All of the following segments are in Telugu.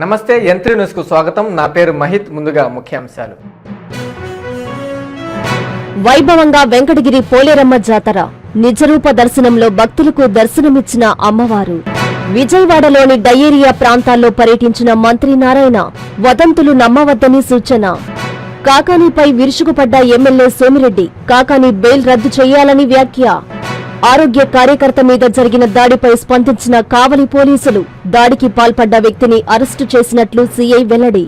నమస్తే యంత్రి న్యూస్కు స్వాగతం. నా పేరు మహిత్ ముందుగా ముఖ్యాంశాలు. వైభవంగా వెంకటగిరి పోలేరమ్మ జాతర నిజరూప దర్శనంలో భక్తులకు దర్శనమిచ్చిన అమ్మవారు. విజయవాడలోని డయేరియా ప్రాంతాల్లో పర్యటించిన మంత్రి నారాయణ వదంతులు నమ్మవద్దని సూచన. కాకానీపై విరుచుకుపడ్డ ఎమ్మెల్యే సోమిరెడ్డి కాకానీ బెయిల్ రద్దు చేయాలని వ్యాఖ్య. ఆరోగ్య కార్యకర్త మీద జరిగిన దాడిపై స్పందించిన కావలి పోలీసులు దాడికి పాల్పడ్డ వ్యక్తిని అరెస్టు చేసినట్లు సీఐ వెల్లడి.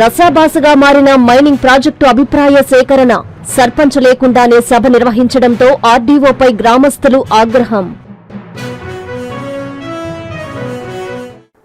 రసాభాసగా మారిన మైనింగ్ ప్రాజెక్టు అభిప్రాయ సేకరణ సర్పంచ్ లేకుండానే సభ నిర్వహించడంతో ఆర్డీఓపై గ్రామస్తులు ఆగ్రహం.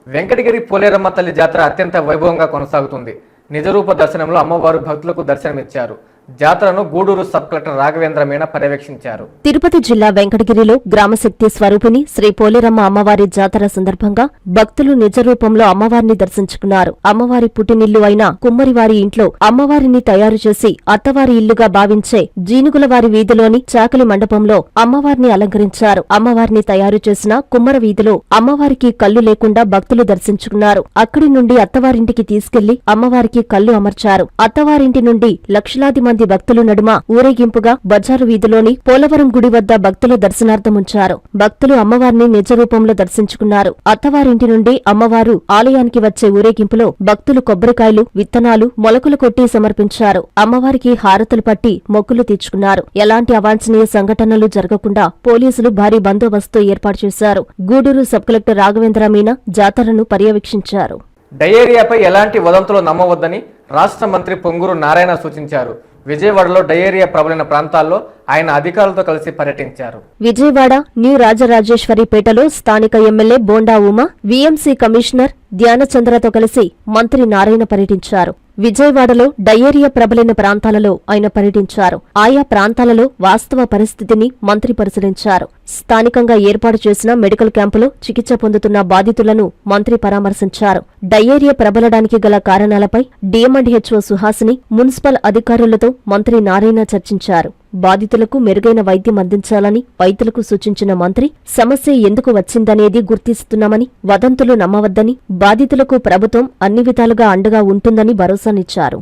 వెంకటగిరి పోలేరమ్మ తల్లి జాతర అత్యంత వైభవంగా కొనసాగుతుంది. నిజరూప దర్శనంలో అమ్మవారు భక్తులకు దర్శనమిచ్చారు. జాతరను గూడూరు సబ్ కలెక్టర్ రాఘవేంద్ర మీణ పర్యవేక్షించారు. తిరుపతి జిల్లా వెంకటగిరిలో గ్రామశక్తి స్వరూపిణి శ్రీ పోలేరమ్మ అమ్మవారి జాతర సందర్భంగా భక్తులు నిజ రూపంలో అమ్మవారిని దర్శించుకున్నారు. అమ్మవారి పుట్టినిల్లు అయిన కుమ్మరివారి ఇంట్లో అమ్మవారిని తయారు చేసి అత్తవారి ఇల్లుగా భావించే జీనుగులవారి వీధిలోని చాకలి మండపంలో అమ్మవారిని అలంకరించారు. అమ్మవారిని తయారు చేసిన కుమ్మర వీధిలో అమ్మవారికి కళ్ళు లేకుండా భక్తులు దర్శించుకున్నారు. అక్కడి నుండి అత్తవారింటికి తీసుకెళ్ళి అమ్మవారికి కళ్ళు అమర్చారు. అత్తవారింటి నుండి లక్షలాది మంది భక్తులు నడుమ ఊరేగింపుగా బజారు వీధిలోని పోలవరం గుడి వద్ద భక్తుల దర్శనార్థం ఉంచారు భక్తులు అమ్మవారిని నిజ రూపంలో దర్శించుకున్నారు. అత్తవారింటి నుండి అమ్మవారు ఆలయానికి వచ్చే ఊరేగింపులో భక్తులు కొబ్బరికాయలు విత్తనాలు మొలకలు కొట్టి సమర్పించారు. అమ్మవారికి హారతులు పట్టి మొక్కులు తీర్చుకున్నారు. ఎలాంటి అవాంఛనీయ సంఘటనలు జరగకుండా పోలీసులు భారీ బందోబస్తు ఏర్పాటు చేశారు. గూడూరు సబ్ కలెక్టర్ రాఘవేంద్ర మీనా జాతరను పర్యవేక్షించారు. డయేరియాపై ఎలాంటి వదంతులు నమ్మవద్దని రాష్ట్ర మంత్రి పొంగూరు నారాయణ సూచించారు. విజయవాడలో డయేరియా ప్రబలిన ప్రాంతాల్లో ఆయన అధికారులతో కలిసి పర్యటించారు. విజయవాడ న్యూ రాజరాజేశ్వరిపేటలో స్థానిక MLA Bonda Uma VMC commissioner ధ్యానచంద్రతో కలిసి మంత్రి నారాయణ పర్యటించారు. విజయవాడలో డయేరియా ప్రబలిన ప్రాంతాలలో ఆయన పర్యటించారు. ఆయా ప్రాంతాలలో వాస్తవ పరిస్థితిని మంత్రి పరిశీలించారు. స్థానికంగా ఏర్పాటు చేసిన మెడికల్ క్యాంపులో చికిత్స పొందుతున్న బాధితులను మంత్రి పరామర్శించారు. డయేరియా ప్రబలడానికి గల కారణాలపై డిఎంఅండ్హెచ్ఓ సుహాసిని మున్సిపల్ అధికారులతో మంత్రి నారాయణ చర్చించారు. బాధితులకు మెరుగైన వైద్యం అందించాలని వైద్యులకు సూచించిన మంత్రి సమస్య ఎందుకు వచ్చిందనేది గుర్తిస్తున్నామని వదంతులు నమ్మవద్దని బాధితులకు ప్రభుత్వం అన్ని విధాలుగా అండగా ఉంటుందని భరోసానిచ్చారు.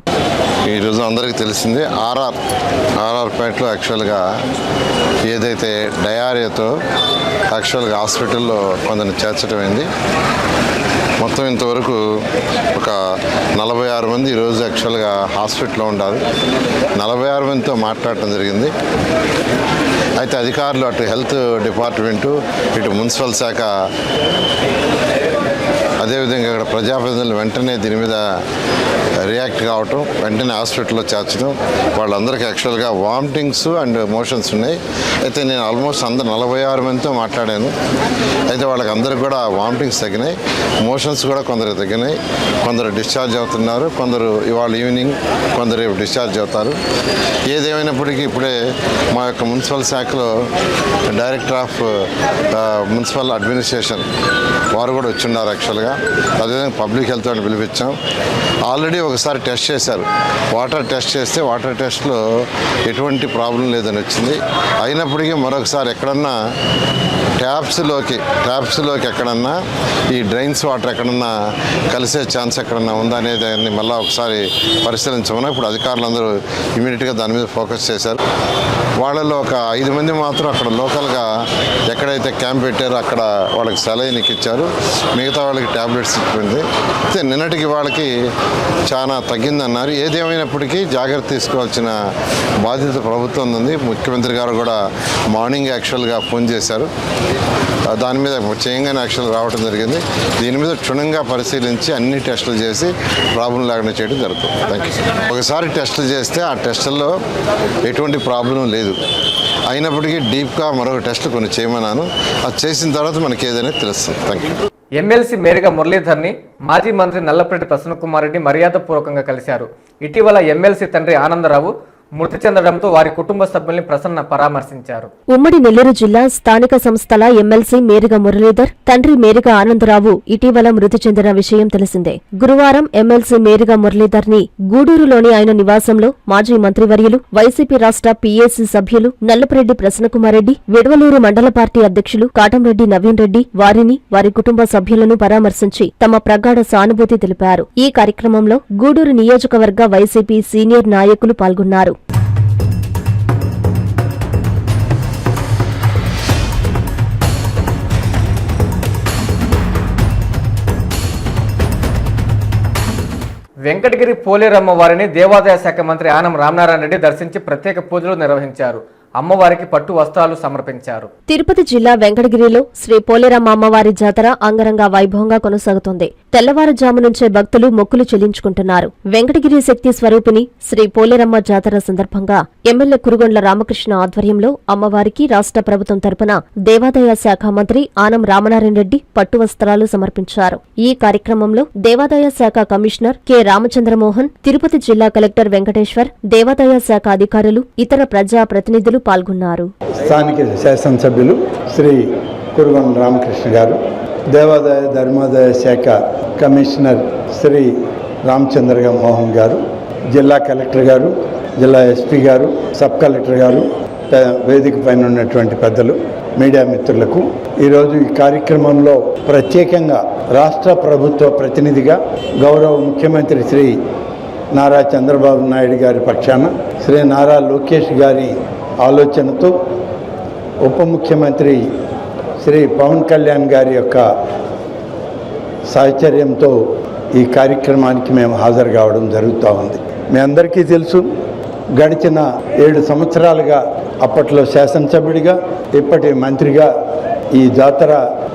ఈరోజు అందరికీ తెలిసింది ఆర్ఆర్ ఆర్ఆర్ పేటలో యాక్చువల్గా ఏదైతే డయారియాతో యాక్చువల్గా హాస్పిటల్లో కొందరిని చేర్చడం అయింది మొత్తం ఇంతవరకు ఒక నలభై ఆరు మంది ఈరోజు యాక్చువల్గా హాస్పిటల్లో ఉండాలి. నలభై ఆరు మందితో మాట్లాడటం జరిగింది. అయితే అధికారులు అటు హెల్త్ డిపార్ట్మెంటు ఇటు మున్సిపల్ శాఖ అదేవిధంగా ఇక్కడ ప్రజాప్రతినిధులు వెంటనే దీని మీద రియాక్ట్ కావటం వెంటనే హాస్పిటల్లో చేర్చడం వాళ్ళందరికీ యాక్చువల్గా వామిటింగ్స్ అండ్ మోషన్స్ ఉన్నాయి. అయితే నేను ఆల్మోస్ట్ అందరు నలభై ఆరు మందితో మాట్లాడాను. అయితే వాళ్ళకి అందరికి కూడా వామిటింగ్స్ తగ్గినాయి. మోషన్స్ కూడా కొందరు తగ్గినాయి. కొందరు డిశ్చార్జ్ అవుతున్నారు. కొందరు ఇవాళ ఈవినింగ్ కొందరు రేపు డిశ్చార్జ్ అవుతారు. ఏదేమైనప్పటికీ ఇప్పుడే మా యొక్క మున్సిపల్ శాఖలో డైరెక్టర్ ఆఫ్ మున్సిపల్ అడ్మినిస్ట్రేషన్ వారు కూడా వచ్చిన్నారు యాక్చువల్గా. అదేవిధంగా పబ్లిక్ హెల్త్ అని పిలిపించాం. ఆల్రెడీ ఒకసారి టెస్ట్ చేశారు. వాటర్ టెస్ట్ చేస్తే వాటర్ టెస్ట్లో ఎటువంటి ప్రాబ్లం లేదని వచ్చింది. అయినప్పటికీ మరొకసారి ఎక్కడన్నా ట్యాప్స్లోకి ట్యాప్స్లోకి ఎక్కడన్నా ఈ డ్రైన్స్ వాటర్ ఎక్కడన్నా కలిసే ఛాన్స్ ఎక్కడన్నా ఉందా అనేది దాన్ని మళ్ళీ ఒకసారి పరిశీలించమని ఇప్పుడు అధికారులందరూ ఇమీడియట్గా దాని మీద ఫోకస్ చేశారు. వాళ్ళలో ఒక ఐదు మంది మాత్రం అక్కడ లోకల్గా ఎక్కడైతే క్యాంప్ పెట్టారో అక్కడ వాళ్ళకి సెలైన్ ఇచ్చారు మిగతా వాళ్ళకి ట్యాబ్లెట్స్ ఇచ్చింది. అయితే నిన్నటికి వాళ్ళకి చాలా తగ్గిందన్నారు. ఏదేమైనప్పటికీ జాగ్రత్త తీసుకోవాల్సిన బాధ్యత ప్రభుత్వం ఉంది. ముఖ్యమంత్రి గారు కూడా మార్నింగ్ యాక్చువల్గా ఫోన్ చేశారు. జరిగింది. దాని మీద చేయంగానే యాక్చువల్ రావడం జరిగింది. దీని మీద క్షుణ్ణంగా పరిశీలించి అన్ని టెస్టులు చేసి ప్రాబ్లం లేకుండా చేయడం జరుగుతుంది. థ్యాంక్ యూ ఒకసారి టెస్టులు చేస్తే ఆ టెస్టుల్లో ఎటువంటి ప్రాబ్లం లేదు. అయినప్పటికీ డీప్గా మరొక టెస్ట్ కొన్ని చేయమన్నాను. అది చేసిన తర్వాత మనకి ఏదైనా తెలుస్తుంది. థ్యాంక్ యూ ఎమ్మెల్సీ మేరిగా మురళీధర్ని మాజీ మంత్రి నల్లపరెడ్డి ప్రసన్నకుమార్ రెడ్డి మర్యాదపూర్వకంగా కలిశారు. ఇటీవల ఎమ్మెల్సీ తండ్రి ఆనందరావు మృతి చెందడంతో వారి కుటుంబ సభ్యుల్ని ప్రసన్న పరామర్శించారు. ఉమ్మడి నెల్లూరు జిల్లా స్థానిక సంస్థల ఎమ్మెల్సీ మేరిగ మురళీధర్ తండ్రి మేరిగ ఆనందరావు ఇటీవల మృతి చెందిన విషయం తెలిసిందే. గురువారం ఎమ్మెల్సీ మేరిగ మురళీధర్ని గూడూరులోని ఆయన నివాసంలో మాజీ మంత్రివర్యులు వైసీపీ రాష్ట్ర పీఏసీ సభ్యులు నల్లపరెడ్డి ప్రసన్నకుమారెడ్డి విడవలూరు మండల పార్టీ అధ్యక్షులు కాటంరెడ్డి నవీన్ రెడ్డి వారిని వారి కుటుంబ సభ్యులను పరామర్శించి తమ ప్రగాఢ సానుభూతి తెలిపారు. ఈ కార్యక్రమంలో గూడూరు నియోజకవర్గ వైసీపీ సీనియర్ నాయకులు పాల్గొన్నారు. వెంకటగిరి పోలేరమ్మ వారిని దేవాదాయ శాఖ మంత్రి ఆనం రామనారాయణ రెడ్డి దర్శించి ప్రత్యేక పూజలు నిర్వహించారు. అమ్మవారికి పట్టు వస్త్రాలు సమర్పించారు. తిరుపతి జిల్లా వెంకటగిరిలో శ్రీ పోలేరమ్మ అమ్మవారి జాతర అంగరంగ వైభవంగా కొనసాగుతోంది. తెల్లవారుజాము నుంచే భక్తులు మొక్కులు చెల్లించుకుంటున్నారు. వెంకటగిరి శక్తి స్వరూపిణి శ్రీ పోలేరమ్మ జాతర సందర్భంగా ఎమ్మెల్యే కురుగొండ్ల రామకృష్ణ ఆధ్వర్యంలో అమ్మవారికి రాష్ట్ర ప్రభుత్వం తరపున దేవాదాయ శాఖ మంత్రి ఆనం రామనారాయణ రెడ్డి పట్టు వస్త్రాలు సమర్పించారు. ఈ కార్యక్రమంలో దేవాదాయ శాఖ కమిషనర్ కె రామచంద్రమోహన్ తిరుపతి జిల్లా కలెక్టర్ వెంకటేశ్వర్ దేవాదాయ శాఖ అధికారులు ఇతర ప్రజా ప్రతినిధులు పాల్గొన్నారు. స్థానిక శాసనసభ్యులు శ్రీ కురుగొండ రామకృష్ణ గారు దేవాదాయ ధర్మాదాయ శాఖ కమిషనర్ శ్రీ రామచంద్ర మోహన్ గారు జిల్లా కలెక్టర్ గారు జిల్లా ఎస్పీ గారు సబ్ కలెక్టర్ గారు వేదిక పైన ఉన్నటువంటి పెద్దలు మీడియా మిత్రులకు ఈరోజు ఈ కార్యక్రమంలో ప్రత్యేకంగా రాష్ట్ర ప్రభుత్వ ప్రతినిధిగా గౌరవ ముఖ్యమంత్రి శ్రీ నారా చంద్రబాబు నాయుడు గారి పక్షాన శ్రీ నారా లోకేష్ గారి ఆలోచనతో ఉప ముఖ్యమంత్రి శ్రీ పవన్ కళ్యాణ్ గారి యొక్క సాహచర్యంతో ఈ కార్యక్రమానికి మేము హాజరు కావడం జరుగుతూ ఉంది. మీ అందరికీ తెలుసు గడిచిన ఏడు సంవత్సరాలుగా అప్పట్లో శాసనసభ్యుడిగా ఇప్పటి మంత్రిగా ఈ జాతర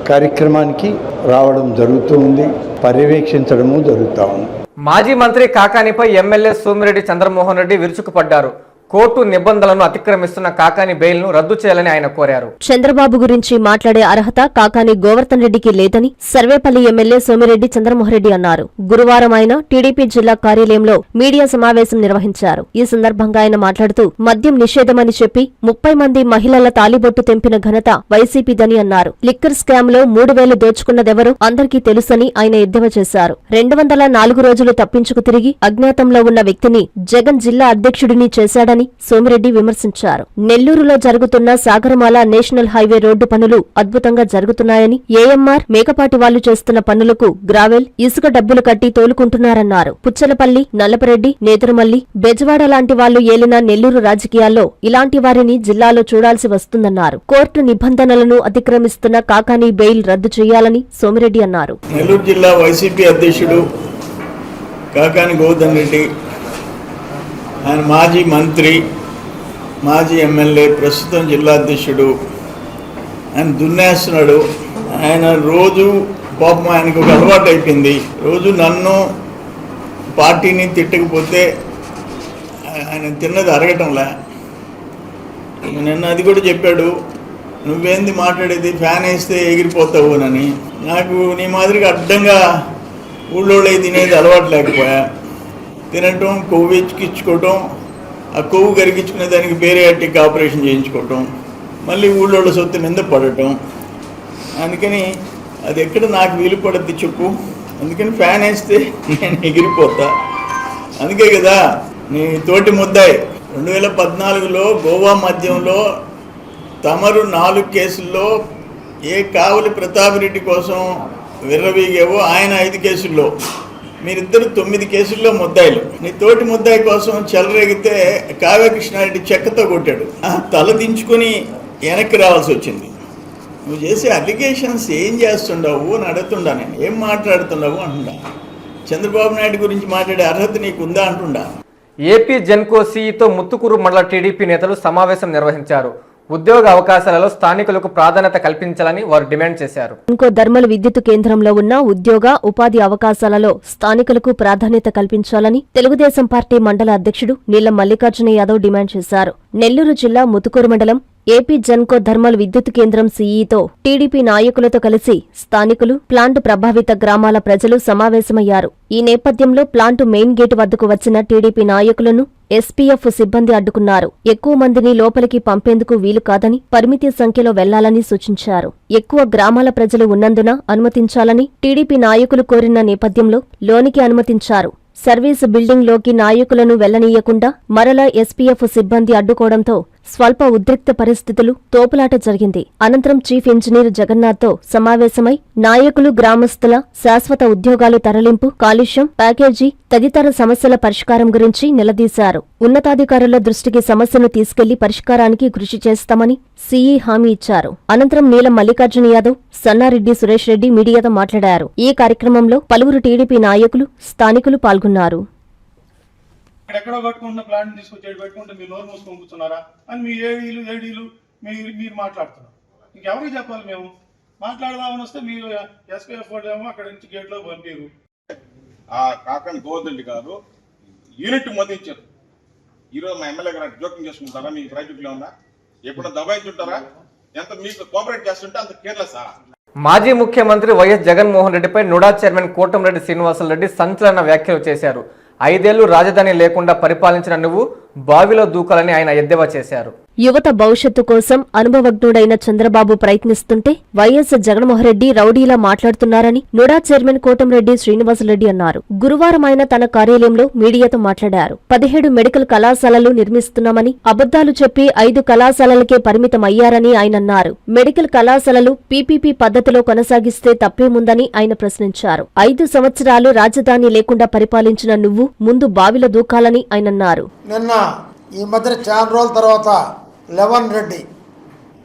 కార్యక్రమానికి రావడం జరుగుతూ ఉంది పర్యవేక్షించడము జరుగుతూ ఉంది. మాజీ మంత్రి కాకానిపై ఎమ్మెల్యే సోమిరెడ్డి చంద్రమోహన్ రెడ్డి విరుచుకుపడ్డారు. కోర్టు నిబంధనలను అతిక్రమిస్తున్న కాకాని బెయిల్ను రద్దు చేయాలని ఆయన కోరారు. చంద్రబాబు గురించి మాట్లాడే అర్హత కాకాని గోవర్ధన్ రెడ్డికి లేదని సర్వేపల్లి ఎమ్మెల్యే సోమిరెడ్డి చంద్రమోహన్ రెడ్డి అన్నారు. గురువారం ఆయన టీడీపీ జిల్లా కార్యాలయంలో మీడియా సమావేశం నిర్వహించారు. ఈ సందర్భంగా ఆయన మాట్లాడుతూ మద్యం నిషేధమని చెప్పి ముప్పై మంది మహిళల తాలిబొట్టు తెంపిన ఘనత వైసీపీదని అన్నారు. లిక్కర్ స్కామ్లో మూడు వేలు దోచుకున్నదెవరో అందరికీ తెలుసని ఆయన ఎద్దేవా చేశారు. రెండు వందల నాలుగు రోజులు తప్పించుకు తిరిగి అజ్ఞాతంలో ఉన్న వ్యక్తిని జగన్ జిల్లా అధ్యక్షుడిని చేశాడని సోమిరెడ్డి విమర్శించారు. నెల్లూరులో జరుగుతున్న సాగరమాల నేషనల్ హైవే రోడ్డు పనులు అద్భుతంగా జరుగుతున్నాయని ఏఎంఆర్ మేకపాటి వాళ్ళు చేస్తున్న పనులకు గ్రావెల్ ఇసుక డబ్బులు కట్టి తోలుకుంటున్నారన్నారు. పుచ్చలపల్లి నల్లపరెడ్డి నేతరమల్లి బెజవాడ లాంటి వాళ్ళు ఏలిన నెల్లూరు రాజకీయాల్లో ఇలాంటి వారిని జిల్లాలో చూడాల్సి వస్తుందన్నారు. కోర్టు నిబంధనలను అతిక్రమిస్తున్న కాకాని బెయిల్ రద్దు చేయాలని సోమిరెడ్డి అన్నారు. నెల్లూరు జిల్లా వైసీపీ అధ్యక్షుడు కాకాని గౌతమ్ రెడ్డి ఆయన మాజీ మంత్రి మాజీ ఎమ్మెల్యే ప్రస్తుతం జిల్లా అధ్యక్షుడు ఆయన దున్నేస్తున్నాడు. ఆయన రోజు పాపం ఆయనకు ఒక అలవాటు అయిపోయింది. రోజు నన్ను పార్టీని తిట్టకపోతే ఆయన తిన్నది అరగటంలా. నిన్న అది కూడా చెప్పాడు నువ్వేంది మాట్లాడేది? ఫ్యాన్ వేస్తే ఎగిరిపోతావు అని. నాకు నీ మాదిరిగా అడ్డంగా ఊళ్ళోళ్ళే తినేది అలవాటు లేకపోయా. తినటం కొవ్వు ఎక్కించుకోవటం ఆ కొవ్వు కరిగించుకునే దానికి బేరియాటిక్ ఆపరేషన్ చేయించుకోవటం మళ్ళీ ఊళ్ళోళ్ళ సొత్తు మీద పడటం. అందుకని అది ఎక్కడ నాకు వీలు పడద్ది చెప్పు. అందుకని ఫ్యాన్ వేస్తే నేను ఎగిరిపోతా. అందుకే కదా నీ తోటి ముద్దాయి. రెండు వేల పద్నాలుగులో గోవా మద్యంలో తమరు నాలుగు కేసుల్లో ఏ కావలి ప్రతాప్ రెడ్డి కోసం విర్రవీగేవో ఆయన ఐదు కేసుల్లో. మీరిద్దరు తొమ్మిది కేసుల్లో ముద్దాయిలు. నీ తోటి ముద్దాయి కోసం చెలరేగితే కావ్యకృష్ణారెడ్డి చెక్కతో కొట్టాడు. ఆ తల దించుకొని వెనక్కి రావాల్సి వచ్చింది. నువ్వు చేసే అలిగేషన్స్ ఏం చేస్తుండవు అని అడుగుతుండా నేను. ఏం మాట్లాడుతున్నావు అంటుండా. చంద్రబాబు నాయుడు గురించి మాట్లాడే అర్హత నీకు ఉందా అంటుండా. ఏపీ జెన్కో సీఈతో ముత్తుకూరు మండల టీడీపీ నేతలు సమావేశం నిర్వహించారు. ఉద్యోగ అవకాశాలలో స్థానికులకు ప్రాధాన్యత కల్పించాలని వారు డిమాండ్ చేశారు. ఇంకో ధర్మల విద్యుత్ కేంద్రంలో ఉన్న ఉద్యోగ ఉపాధి అవకాశాలలో స్థానికులకు ప్రాధాన్యత కల్పించాలని తెలుగుదేశం పార్టీ మండల అధ్యక్షుడు నీలం మల్లికార్జున యాదవ్ డిమాండ్ చేశారు. నెల్లూరు జిల్లా ముతుకూరు మండలం ఏపీ జన్కో థర్మల్ విద్యుత్ కేంద్రం సీఈతో టీడీపీ నాయకులతో కలిసి స్థానికులు ప్లాంట్ ప్రభావిత గ్రామాల ప్రజలు సమావేశమయ్యారు. ఈ నేపథ్యంలో ప్లాంటు మెయిన్ గేటు వద్దకు వచ్చిన టీడీపీ నాయకులను ఎస్పీఎఫ్ సిబ్బంది అడ్డుకున్నారు. ఎక్కువ మందిని లోపలికి పంపేందుకు వీలు కాదని పరిమితి సంఖ్యలో వెళ్ళాలని సూచించారు. ఎక్కువ గ్రామాల ప్రజలు ఉన్నందున అనుమతించాలని టీడీపీ నాయకులు కోరిన నేపథ్యంలో లోనికి అనుమతించారు. సర్వీస్ బిల్డింగ్లోకి నాయకులను వెళ్ళనీయకుండా మరలా ఎస్పీఎఫ్ సిబ్బంది అడ్డుకోవడంతో స్వల్ప ఉద్రిక్త పరిస్థితులు తోపులాట జరిగింది. అనంతరం చీఫ్ ఇంజనీర్ జగన్నాథ్తో సమావేశమై నాయకులు గ్రామస్తుల శాశ్వత ఉద్యోగాలు తరలింపు కాలుష్యం ప్యాకేజీ తదితర సమస్యల పరిష్కారం గురించి నిలదీశారు. ఉన్నతాధికారుల దృష్టికి సమస్యను తీసుకెళ్ళి పరిష్కారానికి కృషి చేస్తామని సీఈ హామీ ఇచ్చారు. అనంతరం నీలం మల్లికార్జున యాదవ్ సన్నారెడ్డి సురేష్ రెడ్డి మీడియాతో మాట్లాడారు. ఈ కార్యక్రమంలో పలువురు టీడీపీ నాయకులు స్థానికులు పాల్గొన్నారు. ఎక్కడెక్కడో పెట్టుకుంటున్న ప్లాంట్ తీసుకొచ్చి పెట్టుకుంటే మీరు నోరు మూసుకొని కూర్చున్నారా అని మీ ఏడీలు ఏడీలు మీరు మీరు మాట్లాడుతున్నారు. ఇంకెవరికి చెప్పాలి మేము? మాట్లాడదామని వస్తే మీరు ఎస్పీఎఫ్ ఏమో అక్కడ నుంచి గేట్లో పంపారు. ఆ కాకని గోవర్ధన్ గారు యూనిట్ మదించారు. ఈరోజు మా ఎమ్మెల్యే గారు జోక్యం చేసుకుంటారా? మీకు ప్రాజెక్టులో ఉందా ఎప్పుడు దబాయించుంటారా ఎంత మీకు కోఆపరేట్ చేస్తుంటే అంత కేర్లెస్ మాజీ ముఖ్యమంత్రి వైఎస్ జగన్మోహన్ రెడ్డిపై నుడా చైర్మన్ కోటంరెడ్డి శ్రీనివాసరెడ్డి సంచలన వ్యాఖ్యలు చేశారు. ఐదేళ్ళు రాజధాని లేకుండా పరిపాలించిన నువ్వు బావిలో దూకాలని ఆయన ఎద్దేవా చేశారు. యువత భవిష్యత్తు కోసం అనుభవజ్ఞుడైన చంద్రబాబు ప్రయత్నిస్తుంటే వైఎస్ జగన్మోహన్రెడ్డి రౌడీలా మాట్లాడుతున్నారని నుడా చైర్మన్ కోటంరెడ్డి శ్రీనివాసరెడ్డి అన్నారు. గురువారం ఆయన తన కార్యాలయంలో మీడియాతో మాట్లాడారు. పదిహేడు మెడికల్ కళాశాలలు నిర్మిస్తున్నామని అబద్దాలు చెప్పి ఐదు కళాశాలలకే పరిమితం అయ్యారని ఆయన అన్నారు. మెడికల్ కళాశాలలు పీపీపీ పద్ధతిలో కొనసాగిస్తే తప్పేముందని ఆయన ప్రశ్నించారు. ఐదు సంవత్సరాలు రాజధాని లేకుండా పరిపాలించిన నువ్వు ముందు బావిల దూకాలని ఆయనన్నారు నిన్న ఈ మధ్య చాలా రోజుల తర్వాత లెవెన్ రెడ్డి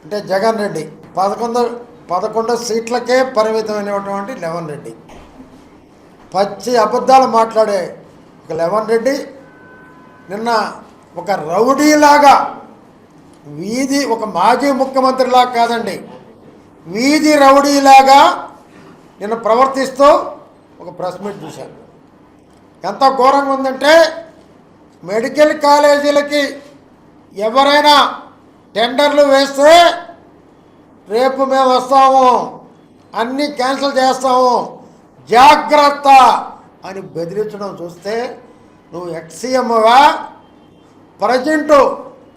అంటే జగన్ రెడ్డి. పదకొండు పదకొండు సీట్లకే పరిమితమైనటువంటి లెవెన్ రెడ్డి. పచ్చి అబద్ధాలు మాట్లాడే ఒక లెవెన్ రెడ్డి నిన్న ఒక రౌడీలాగా వీధి ఒక మాజీ ముఖ్యమంత్రిలా కాదండి వీధి రౌడీలాగా నిన్న ప్రవర్తిస్తూ ఒక ప్రెస్ మీట్ చూశాను. ఎంత ఘోరంగా ఉందంటే మెడికల్ కాలేజీలకి ఎవరైనా టెండర్లు వేస్తే రేపు మేము వస్తాము అన్నీ క్యాన్సిల్ చేస్తాము జాగ్రత్త అని బెదిరించడం చూస్తే నువ్వు ఎక్సీఎంవా ప్రజెంటు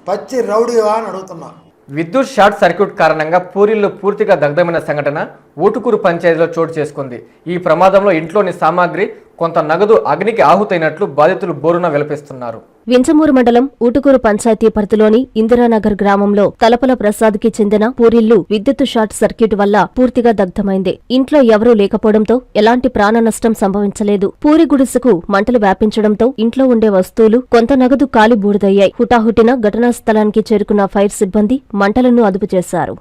పచ్చి రౌడీవా అని అడుగుతున్నా. విద్యుత్ షార్ట్ సర్క్యూట్ కారణంగా పూరిల్లో పూర్తిగా దగ్ధమైన సంఘటన ఊటుకూరు పంచాయతీలో చోటు చేసుకుంది. ఈ ప్రమాదంలో ఇంట్లోని సామాగ్రి కొంత నగదు అగ్నికి ఆహుతైనట్లు బాధితులు బోరున విలపిస్తున్నారు. వింజమూరు మండలం ఊటుకూరు పంచాయతీ పరిధిలోని ఇందిరానగర్ గ్రామంలో తలపల ప్రసాద్కి చెందిన పూరిల్లు విద్యుత్ షార్ట్ సర్క్యూట్ వల్ల పూర్తిగా దగ్ధమైంది. ఇంట్లో ఎవరూ లేకపోవడంతో ఎలాంటి ప్రాణ నష్టం సంభవించలేదు. పూరి గుడిసెకు మంటలు వ్యాపించడంతో ఇంట్లో ఉండే వస్తువులు కొంత నగదు కాలి బూడిదయ్యాయి. హుటాహుటిన ఘటనా స్థలానికి చేరుకున్న ఫైర్ సిబ్బంది మంటలను అదుపు చేశారు.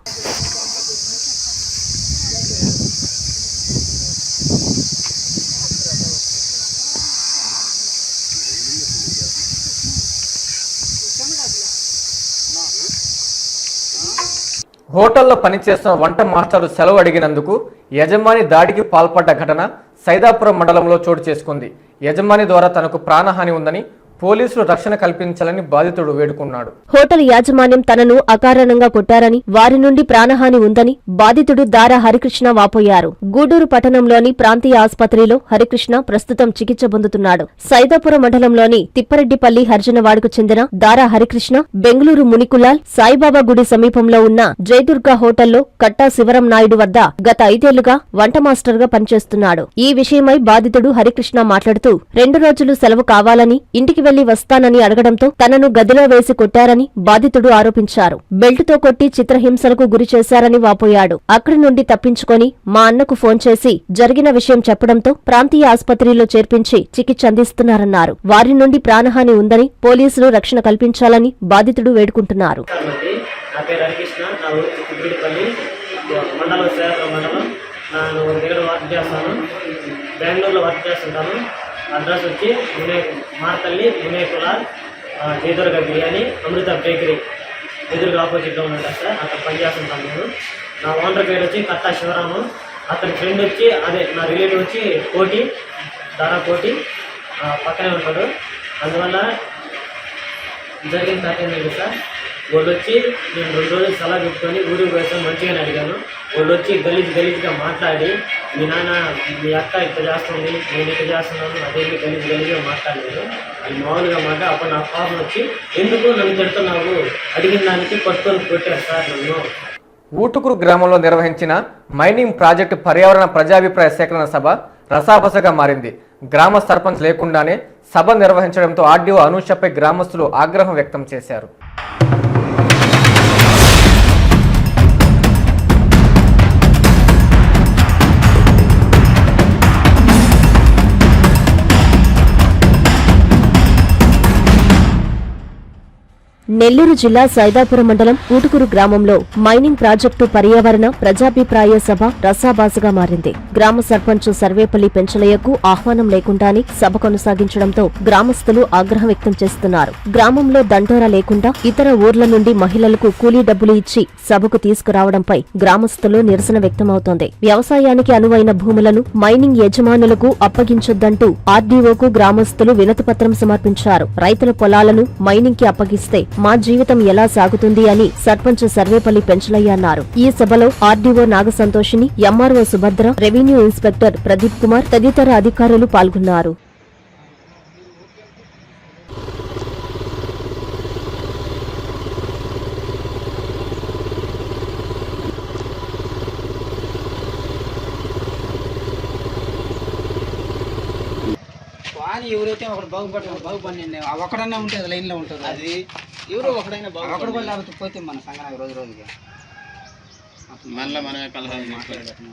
హోటల్లో పనిచేస్తున్న వంట మాస్టరు సెలవు అడిగినందుకు యజమాని దాడికి పాల్పడ్డ ఘటన సైదాపురం మండలంలో చోటు చేసుకుంది. యజమాని ద్వారా తనకు ప్రాణహాని ఉందని పోలీసులు రక్షణ కల్పించాలని బాధితుడు వేడుకున్నాడు. హోటల్ యాజమాన్యం తనను అకారణంగా కొట్టారని వారి నుండి ప్రాణహాని ఉందని బాధితుడు దారా హరికృష్ణ వాపోయారు. గూడూరు పట్టణంలోని ప్రాంతీయ ఆసుపత్రిలో హరికృష్ణ ప్రస్తుతం చికిత్స పొందుతున్నాడు. సైదాపురం మండలంలోని తిప్పరెడ్డిపల్లి హర్జనవాడకు చెందిన దారా హరికృష్ణ బెంగళూరు మునికులాల్ సాయిబాబా గుడి సమీపంలో ఉన్న జయదుర్గా హోటల్లో కట్టా శివరం నాయుడు వద్ద గత ఐదేళ్ళుగా వంట మాస్టర్గా పనిచేస్తున్నాడు. ఈ విషయమై బాధితుడు హరికృష్ణ మాట్లాడుతూ రెండు రోజులు సెలవు కావాలని ఇంటికి వెళ్ళి వస్తానని అడగడంతో తనను గదిలో వేసి కొట్టారని బాధితుడు ఆరోపించారు. బెల్టుతో కొట్టి చిత్రహింసలకు గురి చేశారని వాపోయాడు. అక్కడి నుండి తప్పించుకొని మా అన్నకు ఫోన్ చేసి జరిగిన విషయం చెప్పడంతో ప్రాంతీయ ఆసుపత్రిలో చేర్పించి చికిత్స అందిస్తున్నారన్నారు. వారి నుండి ప్రాణహాని ఉందని పోలీసులు రక్షణ కల్పించాలని బాధితుడు వేడుకుంటున్నారు. మండలం మండలం. నేను చేస్తాను. బెంగళూరులో వర్క్ చేస్తుంటాను. అడ్రస్ వచ్చి వినయ్ మార్తల్లి వినయ్ కులాల్ జయదుర్గ బిర్యానీ అమృత బేకరీ. ఎదురుగా ఆపోజిట్లో ఉన్నాడు సార్ అక్కడ పనిచేస్తుంటాను నేను నా ఓనర్ పేరు వచ్చి కట్టా శివరాము. అతని ఫ్రెండ్ వచ్చి అదే నా రిలేటివ్ వచ్చి కోటి దారా కోటి పక్కనే ఉంటాడు. అందువల్ల జరిగిన కథ సార్? వాళ్ళు వచ్చి నేను రెండు రోజులు సలహా పెట్టుకొని ఊరికి పోయేసాను మంచిగానే అడిగాను. వాళ్ళు వచ్చి గలీజ్ గలీజ్గా మాట్లాడి మీ నాన్న మీ అక్క ఇట్లా చేస్తుంది నేను ఇట్లా చేస్తున్నాను అదేమి గలీజ్ గలీజ్గా మాట్లాడలేదు. అది మామూలుగా మాట అప్పుడు నా కోపం వచ్చి ఎందుకు నన్ను తిడుతున్నావు? అడిగిన దానికి పట్టుకొని కొట్టారు సార్ నన్ను. ఊటుకురు గ్రామంలో నిర్వహించిన మైనింగ్ ప్రాజెక్టు పర్యావరణ ప్రజాభిప్రాయ సేకరణ సభ రసాబసగా మారింది. గ్రామ సర్పంచ్ లేకుండానే సభ నిర్వహించడంతో ఆర్డీఓ అనూషపై గ్రామస్తులు ఆగ్రహం వ్యక్తం చేశారు. నెల్లూరు జిల్లా సైదాపురం మండలం ఊటుకురు గ్రామంలో మైనింగ్ ప్రాజెక్టు పర్యావరణ ప్రజాభిప్రాయ సభ రసాబాసుగా మారింది. గ్రామ సర్పంచ్ సర్వేపల్లి పెంచలయ్యకు ఆహ్వానం లేకుండానే సభ కొనసాగించడంతో గ్రామస్తులు ఆగ్రహం వ్యక్తం చేస్తున్నారు. గ్రామంలో దండోరా లేకుండా ఇతర ఊర్ల నుండి మహిళలకు కూలీ డబ్బులు ఇచ్చి సభకు తీసుకురావడంపై గ్రామస్తులు నిరసన వ్యక్తమవుతోంది. వ్యవసాయానికి అనువైన భూములను మైనింగ్ యజమానులకు అప్పగించొద్దంటూ ఆర్డీఓకు గ్రామస్తులు వినతిపత్రం సమర్పించారు. రైతుల పొలాలను మైనింగ్కి అప్పగిస్తే మా జీవితం ఎలా సాగుతుంది అని సర్పంచ్ సర్వేపల్లి పెంచలయ్య అన్నారు. ఈ సభలో RDO నాగసంతోషిని MRO Subhadra revenue inspector Pradeep Kumar తదితర అధికారులు పాల్గొన్నారు. ఎవరైతే ఒకడు బాగుపడ బాగుపడి ఒకడన్నా ఉంటే అది లైన్లో ఉంటుంది. అది ఎవరో ఒకడైనా బాగు ఒకడు కూడా లేకపోతే పోతే మన సంఘానికి రోజు రోజుకి. మళ్ళీ మనమే కలహాలు మాట్లాడారు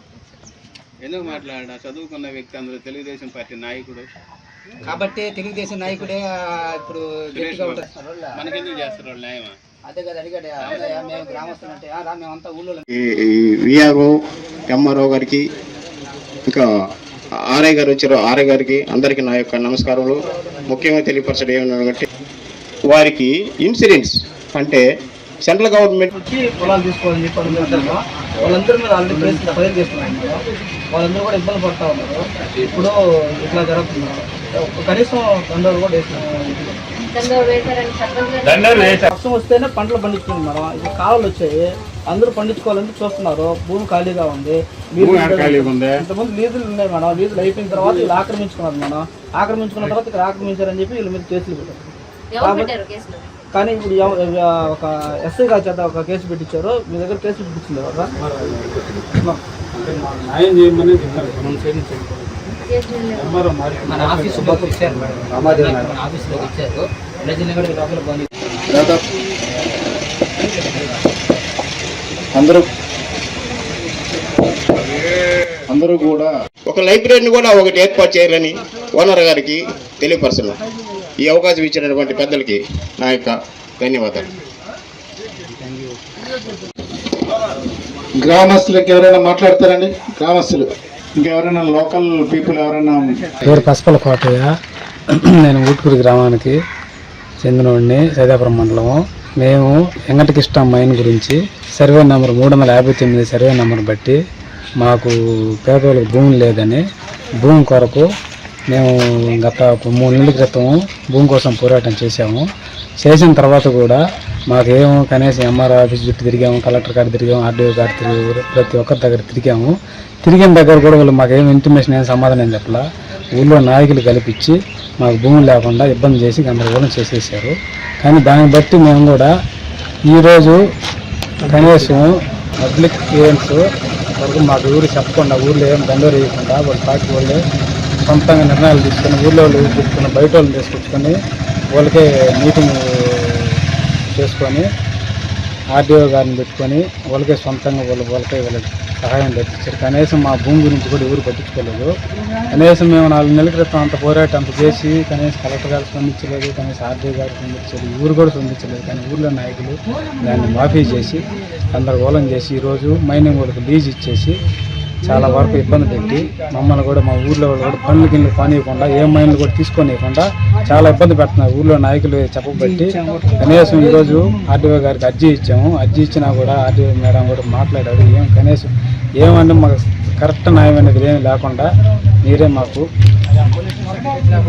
ఎందుకు మాట్లాడా చదువుకున్న వ్యక్తి అందులో తెలుగుదేశం పార్టీ నాయకుడు. కాబట్టి తెలుగుదేశం నాయకుడే ఇప్పుడు మనకెందుకు చేస్తారు వాళ్ళు న్యాయమా? అదే కదా అడిగాడు మేము గ్రామస్తులు అంటే "ఆ, రా మేమంతా ఊళ్ళో విఆర్ఓ ఎంఆర్ఓ గారికి ఇంకా ఆర్ఐ గారు వచ్చారు. ఆర్ఐ గారికి అందరికీ నా యొక్క నమస్కారములు. ముఖ్యంగా తెలియపరచడం ఏమన్నారంటే వారికి ఇన్సూరెన్స్ అంటే సెంట్రల్ గవర్నమెంట్ వచ్చి పొలాలు తీసుకోవాలని చెప్పి అనుకుంటారు వాళ్ళందరూ మీద ఆల్రెడీ ప్లేస్ ఫైల్ చేస్తున్నారు. వాళ్ళందరూ కూడా ఇబ్బంది పడతా ఉన్నారు. ఇప్పుడు ఇట్లా జరుగుతుంది కనీసం దండలు కూడా వేస్తున్నారు వస్తేనే పంటలు పండించుకుంది మేడం. ఇప్పుడు కాలువలు వచ్చాయి. అందరూ పండించుకోవాలని చూస్తున్నారు. భూమి ఖాళీగా ఉంది. ఇంతకుముందు లీజులు ఉన్నాయి మేడం. లీజులు అయిపోయిన తర్వాత వీళ్ళు ఆక్రమించుకున్నారు మేడం. ఆక్రమించుకున్న తర్వాత ఇక్కడ ఆక్రమించారని చెప్పి వీళ్ళ మీద కేసులు పెట్టారు. కాబట్టి- కానీ ఇప్పుడు ఎవ- ఎవ- ఒక ఎస్ఐ గారి చేత ఒక కేసు పెట్టించారు. మీ దగ్గర కేసు పెట్టించింది కదా మన ఆఫీసులోకి వచ్చారు మేడం. మన ఆఫీసులోకి వచ్చారు. కూడా లోపల అందరూ అందరూ కూడా ఒక లైబ్రరీని కూడా ఒకటి ఏర్పాటు చేయాలని ఓనర్ గారికి తెలియపరచను ఈ అవకాశం ఇచ్చినటువంటి పెద్దలకి నా యొక్క ధన్యవాదాలు. గ్రామస్తులకు ఎవరైనా మాట్లాడతారండి? గ్రామస్తులు. ఇంకెవరైనా లోకల్ పీపుల్ ఎవరైనా పేరు పసపల కోటయ్య? నేను ఊటుకూరు గ్రామానికి చెందినవాడిని సైదాపురం మండలము. మేము వెంకటకృష్ణ మైన్ గురించి సర్వే నెంబర్ మూడు వందల యాభై తొమ్మిది సర్వే నెంబర్ బట్టి మాకు పేదవాళ్ళకి భూమి లేదని భూమి కొరకు మేము గత ఒక మూడు నెలల క్రితం భూమి కోసం పోరాటం చేశాము. చేసిన తర్వాత కూడా మాకేమో కనీసం ఎంఆర్ ఆఫీస్ చుట్టూ తిరిగాము కలెక్టర్ గారు తిరిగాము ఆర్డీఓ గారు తిరిగి ప్రతి ఒక్కరి దగ్గర తిరిగాము. తిరిగిన దగ్గర కూడా వాళ్ళు మాకేం ఇంటిమేషన్ ఏం సమాధానం ఏం చెప్పలా. ఊళ్ళో నాయకులు కల్పించి మాకు భూమి లేకుండా ఇబ్బంది చేసి గందరగోళం చేసేసారు. కానీ దాన్ని బట్టి మేము కూడా ఈరోజు కనీసం పబ్లిక్ ఈవెంట్స్ వరకు మాకు ఊరు చెప్పకుండా ఊళ్ళో ఏం దండోరు వేయకుండా వాళ్ళ పార్టీ వాళ్ళే సొంతంగా నిర్ణయాలు తీసుకొని ఊళ్ళో వాళ్ళు తీసుకుని బయట వాళ్ళు తీసుకొచ్చుకొని వాళ్ళకే మీటింగ్ చేసుకొని ఆర్డీఓ గారిని పెట్టుకొని వాళ్ళకే సొంతంగా వాళ్ళు వాళ్ళకే వాళ్ళకి సహాయం తెప్పించారు కనీసం మా భూమి గురించి కూడా ఎవరు పట్టించుకోలేదు. కనీసం మేము నాలుగు నెలల క్రితం అంత పోరాటం అంత చేసి కనీసం కలెక్టర్ గారు స్పందించలేదు కనీసం ఆర్డీఓ గారు స్పందించలేదు ఊరు కూడా స్పందించలేదు. కానీ ఊర్లో నాయకులు దాన్ని మాఫీ చేసి గందరగోళం చేసి ఈరోజు మైనింగ్ వాళ్ళకి లీజ్ ఇచ్చేసి చాలా వరకు ఇబ్బంది పెట్టి మమ్మల్ని కూడా మా ఊర్లో వాళ్ళు కూడా పనులు గిన్నెలు పనివ్వకుండా ఏ మైన్లు కూడా తీసుకోనివ్వకుండా చాలా ఇబ్బంది పెడుతున్నారు. ఊర్లో నాయకులు చెప్పబట్టి కనీసం ఈరోజు ఆర్డీఓ గారికి అర్జీ ఇచ్చాము. అర్జీ ఇచ్చినా కూడా ఆర్డీఓ మేడం కూడా మాట్లాడారు. ఏం కనీసం ఏమంటే మాకు కరెక్ట్ న్యాయం అనేది ఏమి లేకుండా మీరే మాకు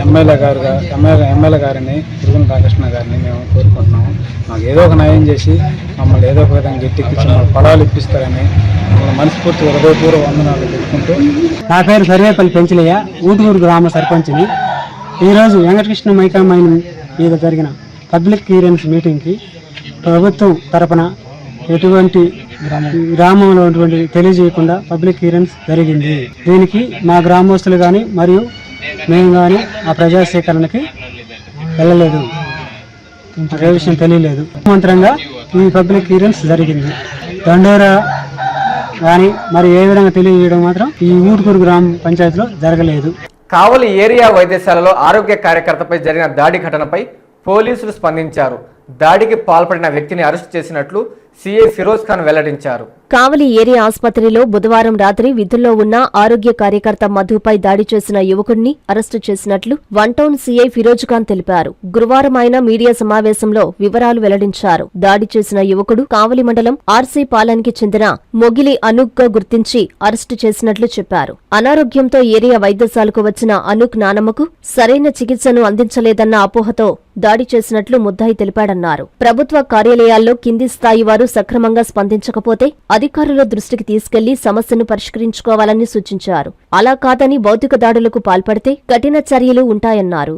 ఎమ్మెల్యే గారుగా ఎమ్మెల్యే ఎమ్మెల్యే గారిని తిరుగుల రామకృష్ణ గారిని మేము కోరుకుంటున్నాము. మాకు ఏదో ఒక న్యాయం చేసి మమ్మల్ని ఏదో ఒక విధంగా గట్టెక్కించి మమ్మల్ని పొలాలు ఇప్పిస్తారని మమ్మల్ని మనస్ఫూర్తి హృదయపూర్వ వందనాలు తెలుపుకుంటూ. నా పేరు సర్వేపల్లి పెంచలయ్య ఊటూరు గ్రామ సర్పంచ్ని. ఈరోజు వెంకటకృష్ణ మైకామైన్ మీద జరిగిన పబ్లిక్ క్లియరెన్స్ మీటింగ్కి ప్రభుత్వం తరపున ఎటువంటి గ్రామంలో ఉన్నటువంటి తెలియజేయకుండా పబ్లిక్ క్లియరెన్స్ జరిగింది. దీనికి మా గ్రామస్తులు కానీ మరియు మేము కానీ ఆ ప్రజా సేకరణకి వెళ్ళలేదు. ఏ విషయం తెలియలేదు. మంత్రంగా ఈ పబ్లిక్ క్లియరెన్స్ జరిగింది. దండోరా కానీ మరి ఏ విధంగా తెలియజేయడం మాత్రం ఈ ఊటుకూరు గ్రామ పంచాయతీలో జరగలేదు. కావలి ఏరియా వైద్యశాలలో ఆరోగ్య కార్యకర్తపై జరిగిన దాడి ఘటనపై పోలీసులు స్పందించారు. దాడికి పాల్పడిన వ్యక్తిని అరెస్ట్ చేసినట్లు సీఏ ఫిరోజ్ ఖాన్ వెల్లడించారు. కావలి ఏరియా ఆసుపత్రిలో బుధవారం రాత్రి విధుల్లో ఉన్న ఆరోగ్య కార్యకర్త మధుపై దాడి చేసిన యువకుడిని అరెస్టు చేసినట్లు one town CI Firoz Khan తెలిపారు. గురువారం ఆయన మీడియా సమావేశంలో వివరాలు వెల్లడించారు. దాడి చేసిన యువకుడు కావలి మండలం ఆర్సీ పాలనికి చెందిన మొగిలి అనూక్గా గుర్తించి అరెస్టు చేసినట్లు చెప్పారు. అనారోగ్యంతో ఏరియా వైద్యశాలకు వచ్చిన అనూక్ నానమ్మకు సరైన చికిత్సను అందించలేదన్న అపోహతో దాడి చేసినట్లు ముద్దాయి తెలిపాడన్నారు. ప్రభుత్వ కార్యాలయాల్లో కింది స్థాయి వారు సక్రమంగా స్పందించకపోతే అధికారుల దృష్టికి తీసుకెళ్ళి సమస్యను పరిష్కరించుకోవాలని సూచించారు. అలా కాదని భౌతిక దాడులకు పాల్పడితే కఠిన చర్యలు ఉంటాయన్నారు.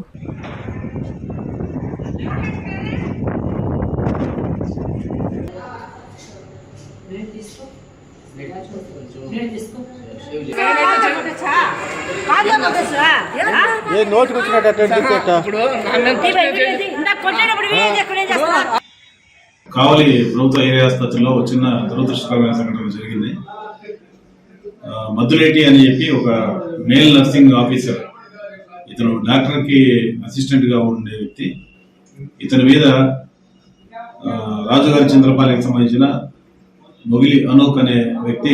కావలి ప్రభుత్వ ఏరియా ఆసుపత్రిలో ఒక చిన్న దురదృష్టకరమైన సంఘటన జరిగింది. ఆ, మద్దులేటి అని చెప్పి ఒక మేల్ నర్సింగ్ ఆఫీసర్ ఇతను డాక్టర్కి అసిస్టెంట్గా ఉండే వ్యక్తి. ఇతని మీద రాజుగారి చంద్రపాలెకి సంబంధించిన మొగిలి అనూక్ అనే వ్యక్తి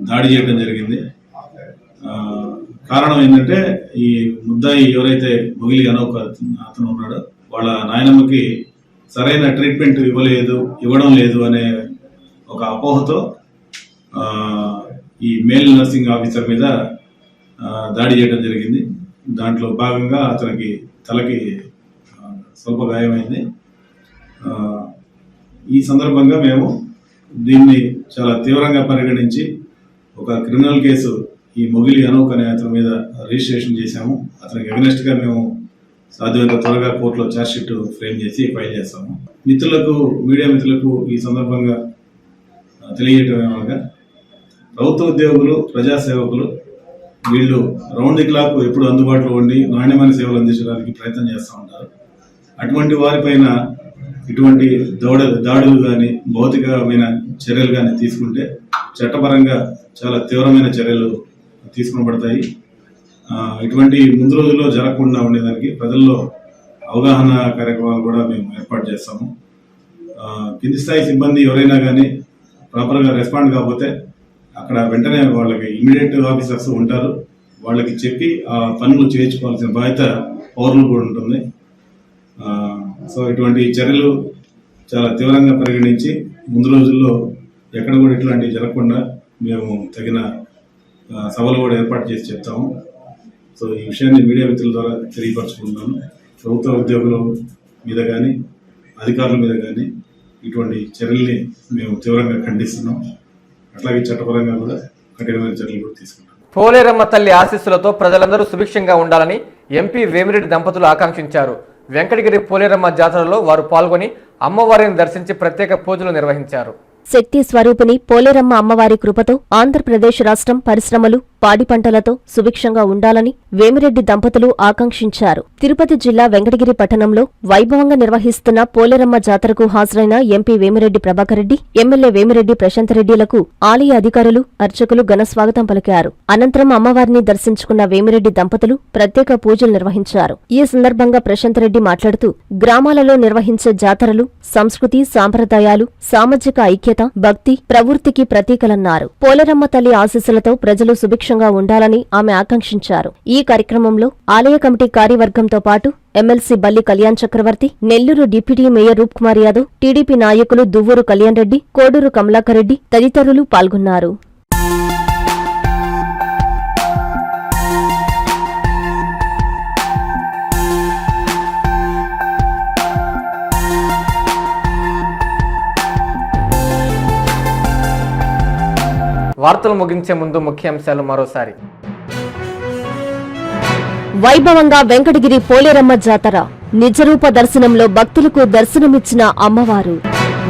దాడి చేయడం జరిగింది. కారణం ఏంటంటే ఈ ముద్దాయి ఎవరైతే మొగిలి అనూక్ అతను ఉన్నాడో వాళ్ళ నాయనమ్మకి సరైన ట్రీట్మెంట్ ఇవ్వలేదు ఇవ్వడం లేదు అనే ఒక అపోహతో ఈ మేల్ నర్సింగ్ ఆఫీసర్ మీద దాడి చేయడం జరిగింది. దాంట్లో భాగంగా అతనికి తలకి స్వల్ప గాయమైంది ఈ సందర్భంగా మేము దీన్ని చాలా తీవ్రంగా పరిగణించి ఒక క్రిమినల్ కేసు ఈ మొగిలి అనూక్ అనే అతని మీద రిజిస్ట్రేషన్ చేశాము. అతనికి అగ్నెస్ట్గా మేము సాధ్యమైన త్వరగా కోర్టులో ఛార్జ్షీట్ ఫ్రేమ్ చేసి ఫైల్ చేస్తాము. మిత్రులకు మీడియా మిత్రులకు ఈ సందర్భంగా తెలియజేయటం ఏమనగా ప్రభుత్వ ఉద్యోగులు ప్రజాసేవకులు వీళ్ళు రౌండ్ ది క్లాక్ ఎప్పుడు అందుబాటులో ఉండి నాణ్యమైన సేవలు అందించడానికి ప్రయత్నం చేస్తూ ఉంటారు. అటువంటి వారిపైన ఇటువంటి దౌడ దాడులు కానీ భౌతికమైన చర్యలు కానీ తీసుకుంటే చట్టపరంగా చాలా తీవ్రమైన చర్యలు తీసుకునబడతాయి ఇటువంటి ముందు రోజుల్లో జరగకుండా ఉండేదానికి ప్రజల్లో అవగాహన కార్యక్రమాలు కూడా మేము ఏర్పాటు చేస్తాము. కింది స్థాయి సిబ్బంది ఎవరైనా కానీ ప్రాపర్గా రెస్పాండ్ కాకపోతే అక్కడ వెంటనే వాళ్ళకి ఇమీడియట్ ఆఫీసర్స్ ఉంటారు. వాళ్ళకి చెప్పి ఆ పనులు చేయించుకోవాల్సిన బాధ్యత పౌరులు కూడా ఉంటుంది. సో ఇటువంటి చర్యలు చాలా తీవ్రంగా పరిగణించి ముందు రోజుల్లో ఎక్కడ కూడా ఇట్లాంటివి జరగకుండా మేము తగిన సభలు కూడా ఏర్పాటు చేసి చెప్తాము. సో ఈ విషయాన్ని మీడియా మిత్రుల ద్వారా తెలియపరచుకుంటున్నాను. ప్రభుత్వ ఉద్యోగుల మీద కానీ అధికారుల మీద కానీ ఇటువంటి చర్యల్ని మేము తీవ్రంగా ఖండిస్తున్నాం. అట్లాగే చట్టపరంగా కూడా కఠినమైన చర్యలు కూడా తీసుకుంటాం పోలేరమ్మ తల్లి ఆశీస్సులతో ప్రజలందరూ సుభిక్షంగా ఉండాలని ఎంపీ వేమిరెడ్డి దంపతులు ఆకాంక్షించారు. వెంకటగిరి పోలేరమ్మ జాతరలో వారు పాల్గొని అమ్మవారిని దర్శించి ప్రత్యేక పూజలు నిర్వహించారు. శక్తి స్వరూపిణి పోలేరమ్మ అమ్మవారి కృపతో ఆంధ్రప్రదేశ్ రాష్ట్రం పరిశ్రమలు పాడి పంటలతో సుభిక్షంగా ఉండాలని వేమిరెడ్డి దంపతులు ఆకాంక్షించారు. తిరుపతి జిల్లా వెంకటగిరి పట్టణంలో వైభవంగా నిర్వహిస్తున్న పోలేరమ్మ జాతరకు హాజరైన ఎంపీ వేమిరెడ్డి ప్రభాకరెడ్డి ఎమ్మెల్యే వేమిరెడ్డి ప్రశాంత్ రెడ్డిలకు ఆలయ అధికారులు అర్చకులు ఘన స్వాగతం పలికారు. అనంతరం అమ్మవారిని దర్శించుకున్న వేమిరెడ్డి దంపతులు ప్రత్యేక పూజలు నిర్వహించారు. ఈ సందర్భంగా ప్రశాంత్ రెడ్డి మాట్లాడుతూ గ్రామాలలో నిర్వహించే జాతరలు సంస్కృతి సాంప్రదాయాలు సామాజిక ఐక్యత భక్తి ప్రవృత్తికి ప్రతీకలన్నారు. పోలేరమ్మ తల్లి ఆశీస్సులతో ప్రజలు సుభిక్ష సంతోషంగా ఉండాలని ఆమె ఆకాంక్షించారు. ఈ కార్యక్రమంలో ఆలయ కమిటీ కార్యవర్గంతో పాటు MLC Balli Kalyan Chakravarthi Nellore deputy mayor Roop Kumar Yadav TDP నాయకులు దువ్వూరు కళ్యాణ్ రెడ్డి కోడూరు కమలాకర్ రెడ్డి తదితరులు పాల్గొన్నారు. వార్తలు ముగించే ముందు ముఖ్యాంశాలు మరోసారి. వైభవంగా వెంకటగిరి పోలేరమ్మ జాతర నిజరూప దర్శనంలో భక్తులకు దర్శనమిచ్చిన అమ్మవారు.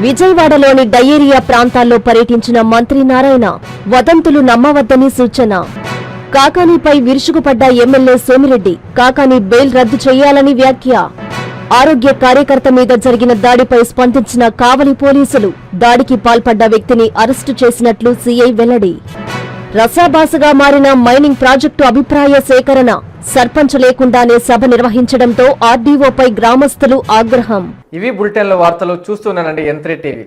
విజయవాడలోని డయేరియా ప్రాంతాల్లో పర్యటించిన మంత్రి నారాయణ వదంతులు నమ్మవద్దని సూచన. కాకానీపై విరుచుకుపడ్డ ఎమ్మెల్యే సోమిరెడ్డి కాకానీ బెయిల్ రద్దు చేయాలని వ్యాఖ్య. ఆరోగ్య కార్యకర్త మీద జరిగిన దాడిపై స్పందించిన కావలి పోలీసులు దాడికి పాల్పడ్డ వ్యక్తిని అరెస్టు చేసినట్లు సీఐ వెల్లడి. రసాభాసగా మారిన మైనింగ్ ప్రాజెక్టు అభిప్రాయ సేకరణ సర్పంచ్ లేకుండానే సభ నిర్వహించడంతో ఆర్డీఓపై గ్రామస్తులు ఆగ్రహం. ఇవి బులెటిన్ల వార్తలు చూస్తున్నానండి ఎంత్రీ టీవీ